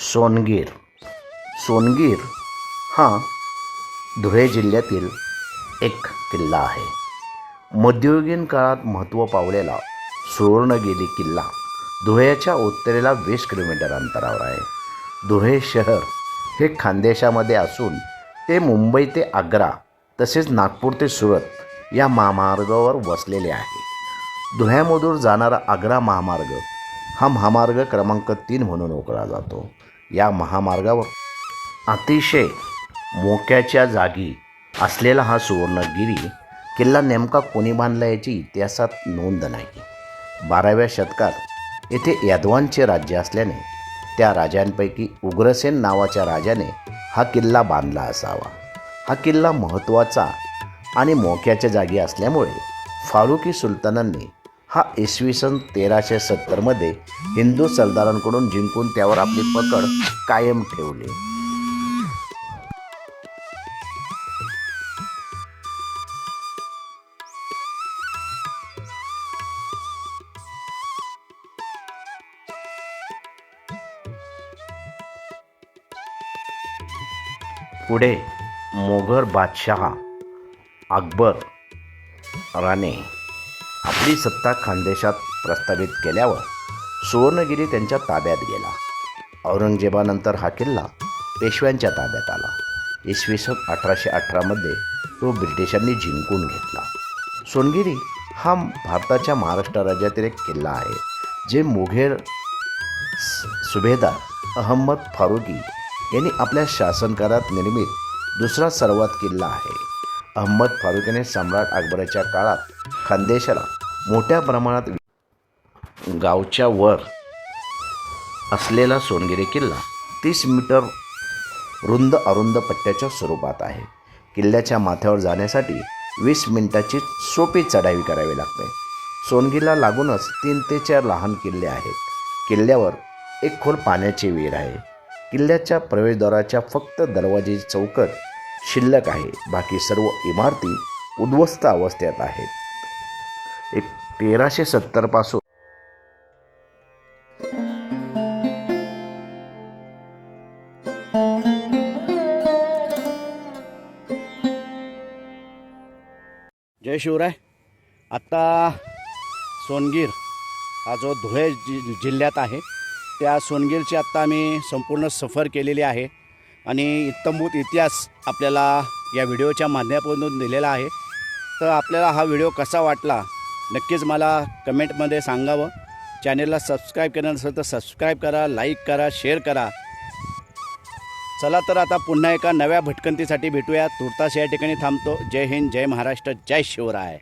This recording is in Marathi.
सोनगीर. सोनगीर हा धुळे जिल्ह्यातील एक किल्ला आहे. मध्ययुगीन काळात महत्त्व पावलेला सुवर्णगिरी किल्ला धुळ्याच्या उत्तरेला वीस किलोमीटर अंतरावर आहे. धुळे शहर हे खानदेशामध्ये असून ते मुंबई ते आग्रा तसेच नागपूर ते सुरत या महामार्गावर वसलेले आहे. धुळ्यामधून जाणारा आग्रा महामार्ग हा महामार्ग क्रमांक तीन म्हणून ओळखला जातो. या महामार्गावर. अतिशय मोक्याच्या जागी असलेला हा सुवर्णगिरी किल्ला नेमका कोणी बांधला याची इतिहासात नोंद नाही. बाराव्या शतकात येथे यादवांचे राज्य असल्याने त्या राजांपैकी उग्रसेन नावाच्या राजाने हा किल्ला बांधला असावा. हा किल्ला महत्त्वाचा आणि मोक्याच्या जागी असल्यामुळे फारुकी सुलतानांनी हा इसवी सन तेराशे सत्तरमध्ये हिंदू सरदारांकडून जिंकून त्यावर आपली पकड कायम ठेवली. पुढे मोघल बादशहा अकबर राणे. आपली सत्ता खानदेशात प्रस्थापित केल्यावर सुवर्णगिरी त्यांच्या ताब्यात गेला. औरंगजेबानंतर हा किल्ला पेशव्यांच्या ताब्यात आला. इसवी सन अठराशे अठरामध्ये तो ब्रिटिशांनी जिंकून घेतला. सोनगिरी हा भारताच्या महाराष्ट्र राज्यातील एक किल्ला आहे जे मुघेर सुभेदार अहमद फारुकी यांनी आपल्या शासनकाळात निर्मित दुसरा सर्वात किल्ला आहे. अहमद फारुकीने सम्राट अकबराच्या काळात खानदेशाला मोठ्या प्रमाणात गावच्या वर असलेला सोनगिरी किल्ला तीस मीटर रुंद अरुंद पट्ट्याच्या स्वरूपात आहे. किल्ल्याच्या माथ्यावर जाण्यासाठी वीस मिनिटाची सोपी चढाई करावी लागते. सोनगिरीला लागूनच तीन ते चार लहान किल्ले आहेत. किल्ल्यावर एक खोल पाण्याची विहीर आहे. किल्ल्याच्या प्रवेशद्वाराच्या फक्त दरवाजेची चौकट शिल्लक आहे. बाकी सर्व इमारती उद्ध्वस्त अवस्थेत आहेत. एक तेराशे सत्तरपासून जय शिवराय. आत्ता सोनगीर हा जो धुळे जि जिल्ह्यात आहे त्या सोनगीरची आत्ता आम्ही संपूर्ण सफर केलेली आहे आणि इत्तंभूत इतिहास आपल्याला या व्हिडिओच्या माध्यमातून दिलेला आहे. तर आपल्याला हा व्हिडिओ कसा वाटला नक्कीच मला कमेंटमध्ये सांगावं. चॅनेलला सबस्क्राईब केलं नसेल तर सबस्क्राईब करा लाईक करा शेअर करा. चला तर आता पुन्हा एका नव्या भटकंतीसाठी भेटूया. तुर्तास या ठिकाणी थांबतो. जय हिंद जय महाराष्ट्र जय शिवराय.